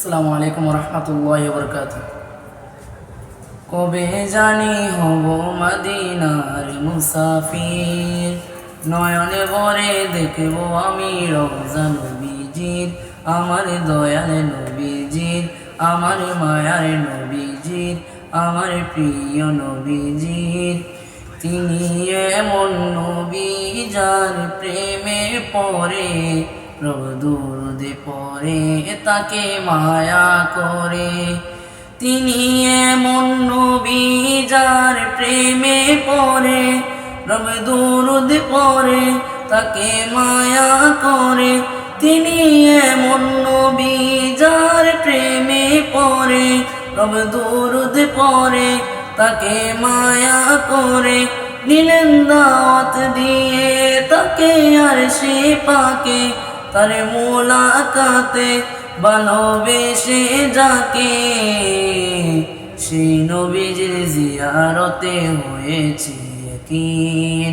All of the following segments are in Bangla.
আসসালামু আলাইকুম রহমতুল্লাহ বরকাত কবে জানি হব মদিনার মুসাফির। নয়নে ভরে দেখব আমি রমজান নবীজির, আমার দয়াল নবীজির, আমার মায়ার নবীজির, আমার প্রিয় নবীজির। তিনি এমন নবী যার প্রেমে পড়ে রোদুরদে পরে তাকে মায়া করে। তিনি এমন নবী যার প্রেমে পড়ে রবে দুরুদ পরে তাকে মায়া করে। তিনি এমন নবী যার প্রেমে পড়ে রবে দুরুদ পরে তাকে মায়া করে। নিলেন দাওয়াত দিয়ে তাকে আর সে পাকে। তার মোলাকাতে ভালোবেসে যাকে, সেই নবীজির জিয়ারতে হয়েছে কিন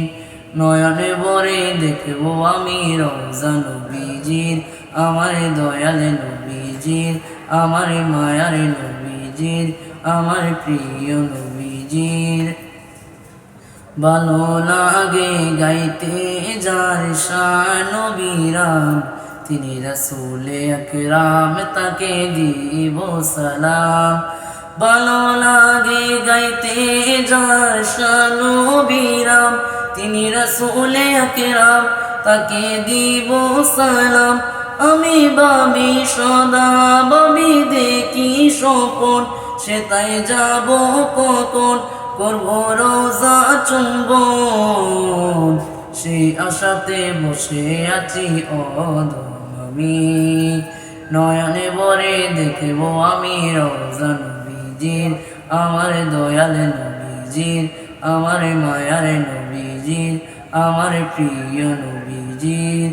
নয়নে ভরে দেখব আমি রমজান নবীজির, আমার দয়াল নবীজির, আমার মায়ার নবীজির, আমার প্রিয় নবীজির। ভালো লাগে গাইতে যার শানবীরাম তিনি রসুলে আকরাম তাকে দিব সালাম। ভালো লাগে গাইতে যার শানবীরাম তিনি রসুলে আকরাম তাকে দিব সালাম। আমি বাবি সদা বাবি দেখি স্বপন সে তাই যাব কখন? করব রোজা চুম্বন সেই আশাতে বসে আছি অধম নয়নে ভরে দেখব আমি রোজা নবীজির, আমার দয়াল নবীজির, আমার মায়ার নবীজির, আমার প্রিয় নবীজির।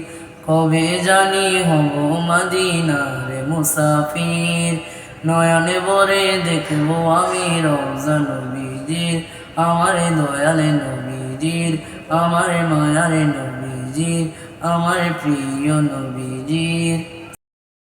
কবে জানি হব মদিনার মুসাফির নয়নে বরে দেখব আমি রমজান নবীজির, আমার দয়ালে নবীজির, আমার মায়ারে নবীজির, আমার প্রিয় নবীজির।